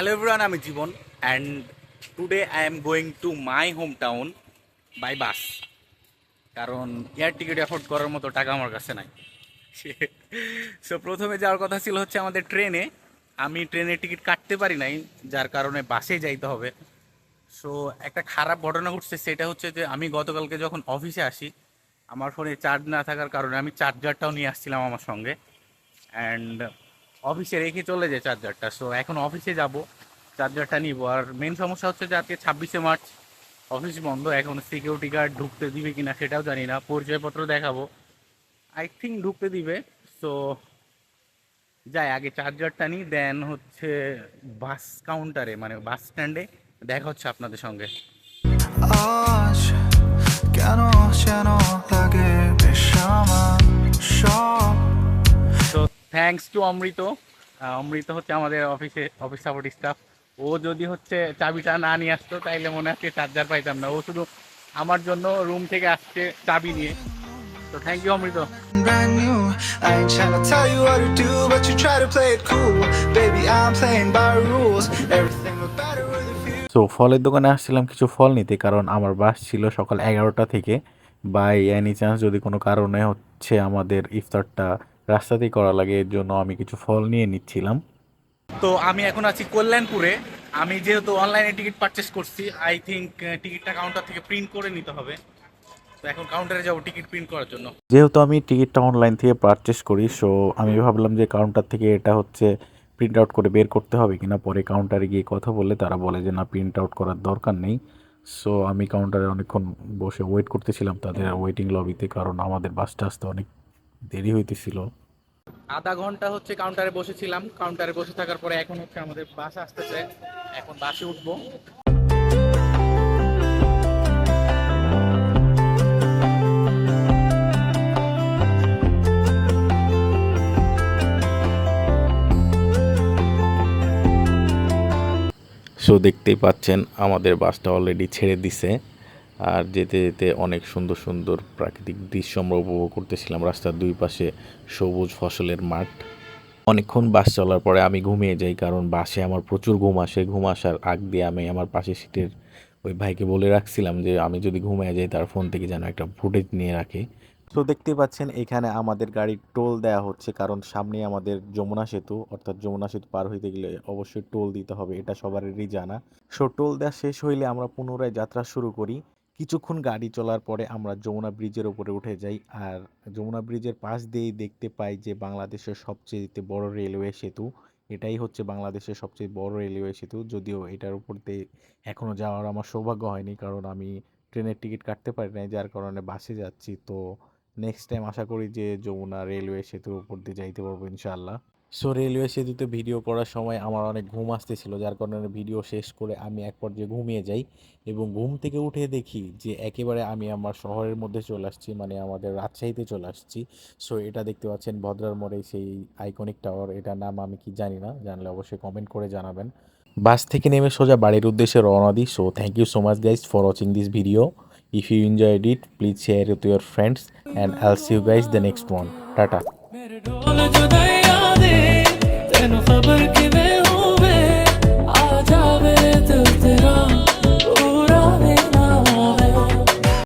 Hello everyone আমি Jiban and today I am going to my home town by bus কারণ air ticket afford করার মতো টাকা আমার কাছে নাই। সো প্রথমে যাওয়ার কথা ছিল হচ্ছে আমাদের ট্রেনে। আমি ট্রেনের টিকিট কাটতে পারি নাই, যার কারণে বাসে যাইতে হবে। সো একটা খারাপ ঘটনা ঘটছে, সেটা হচ্ছে যে আমি গতকালকে যখন অফিসে আসি, আমার ফোনে চার্জ না থাকার কারণে আমি চার্জারটাও নিয়ে আসছিলাম আমার সঙ্গে। অ্যান্ড অফিসে রেখে চলে যায় চার্জারটা। সো এখন অফিসে যাব, চার্জারটা নিব। আর মেন সমস্যা হচ্ছে যে আজকে ছাব্বিশে মার্চ, অফিস বন্ধ। এখন সিকিউরিটি গার্ড ঢুকতে দিবে কিনা সেটাও জানি না। পরিচয়পত্র দেখাবো। আই থিঙ্ক ঢুকতে দিবে। সো যাই, আগে চার্জারটা নিই দেন হচ্ছে বাস কাউন্টারে মানে বাস স্ট্যান্ডে দেখা হচ্ছে আপনাদের সঙ্গে। তো থ্যাঙ্কস টু অমৃত আহ, অমৃত হচ্ছে আমাদের অফিসে অফিস সাপোর্ট স্টাফ ও যদি হচ্ছে চাবিটা না নিয়ে আসতো তাইলে মনে হচ্ছে চার্জার পাইতাম না ও শুধু আমার জন্য রুম থেকে আসছে চাবি নিয়ে তো thank you Amrit brand new. I ain't tryna tell you what to do, but you try to play it cool. Baby, I'm playing by rules. Everything look better with a few. তো ফলের দোকানে আসছিলাম কিছু ফল নিতে কারণ আমার বাস ছিল সকাল এগারোটা থেকে বাই এনি চান্স যদি কোনো কারণে হচ্ছে আমাদের ইফতারটা রাস্তাতেই করা লাগে এর জন্য আমি কিছু ফল নিয়ে নিচ্ছিলাম। তো আমি এখন আছি কল্যাণপুরে। আমি যেহেতু অনলাইনে টিকিট পারচেস করছি আই থিঙ্ক টিকিটটা কাউন্টার থেকে প্রিন্ট করে নিতে হবে। তো এখন কাউন্টারে যাব টিকিট প্রিন্ট করার জন্য। যেহেতু আমি টিকিটটা অনলাইন থেকে পারচেস করি সো আমি ভাবলাম যে কাউন্টার থেকে এটা হচ্ছে প্রিন্ট আউট করে বের করতে হবে কিনা পরে কাউন্টারে গিয়ে কথা বলে তারা বলে যে না প্রিন্ট আউট করার দরকার নেই। সো আমি কাউন্টারে অনেকক্ষণ বসে ওয়েট করতেছিলাম তাদের ওয়েটিং লবিতে কারণ আমাদের বাসটা আসতে অনেক দেরি হইতেছিল। আধা ঘণ্টা হচ্ছে কাউন্টারে বসেছিলাম। কাউন্টারে বসে থাকার পরে এখন হচ্ছে আমাদের বাস আসতেছে। এখন বাসে উঠবো। সো দেখতেই পাচ্ছেন আমাদের বাসটা অলরেডি ছেড়ে দিছে। আর যেতে যেতে অনেক সুন্দর সুন্দর প্রাকৃতিক দৃশ্য আমরা উপভোগ করতেছিলাম। রাস্তার দুই পাশে সবুজ ফসলের মাঠ। অনেকক্ষণ বাস চলার পরে আমি ঘুমিয়ে যাই কারণ বাসে আমার প্রচুর ঘুম আসে। ঘুম আসার আগ দিয়ে আমি আমার পাশে সিটের ওই ভাইকে বলে রাখছিলাম যে, আমি যদি ঘুমিয়ে যাই, তার ফোন থেকে যেন একটা ফুটেজ নিয়ে রাখে। তো দেখতে পাচ্ছেন, এখানে আমাদের গাড়ির টোল দেওয়া হচ্ছে কারণ সামনে আমাদের যমুনা সেতু। অর্থাৎ যমুনা সেতু পার হইতে গেলে অবশ্যই টোল দিতে হবে, এটা সবারই জানা সো টোল দেওয়া শেষ হইলে আমরা পুনরায় যাত্রা শুরু করি। কিছুক্ষণ গাড়ি চলার পরে আমরা যমুনা ব্রিজের উপরে উঠে যাই। আর যমুনা ব্রিজের পাশ দিয়েই দেখতে পাই যে, বাংলাদেশের সবচেয়ে বড় রেলওয়ে সেতু। এটাই হচ্ছে বাংলাদেশের সবচেয়ে বড় রেলওয়ে সেতু। যদিও এটার উপর দিয়ে এখনও যাওয়ার আমার সৌভাগ্য হয়নি, কারণ আমি ট্রেনের টিকিট কাটতে পারি নাই, যার কারণে বাসে যাচ্ছি। তো নেক্সট টাইম আশা করি যে, যমুনা রেলওয়ে সেতুর উপর দিয়ে যাইতে পারব ইনশাল্লাহ সো রেলওয়ে সেতুতে ভিডিও করার সময় আমার অনেক ঘুম আসতেছিল, যার কারণে ভিডিও শেষ করে আমি এক পর্যায়ে ঘুমিয়ে যাই এবং ঘুম থেকে উঠে দেখি যে একেবারে আমি আমার শহরের মধ্যে চলে আসছি মানে আমাদের রাজশাহীতে চলে আসছি। সো এটা দেখতে পাচ্ছেন ভদ্রার মোড়ে সেই আইকনিক টাওয়ার এটার নাম আমি কি জানি না, জানলে অবশ্যই কমেন্ট করে জানাবেন। বাস থেকে নেমে সোজা বাড়ির উদ্দেশ্যে রওনা দিই। So thank you so much guys for watching this video if you enjoyed it please share with your friends and I'll see you guys the next one tata ਮੈਨੂੰ ਖਬਰ ਕਿਵੇਂ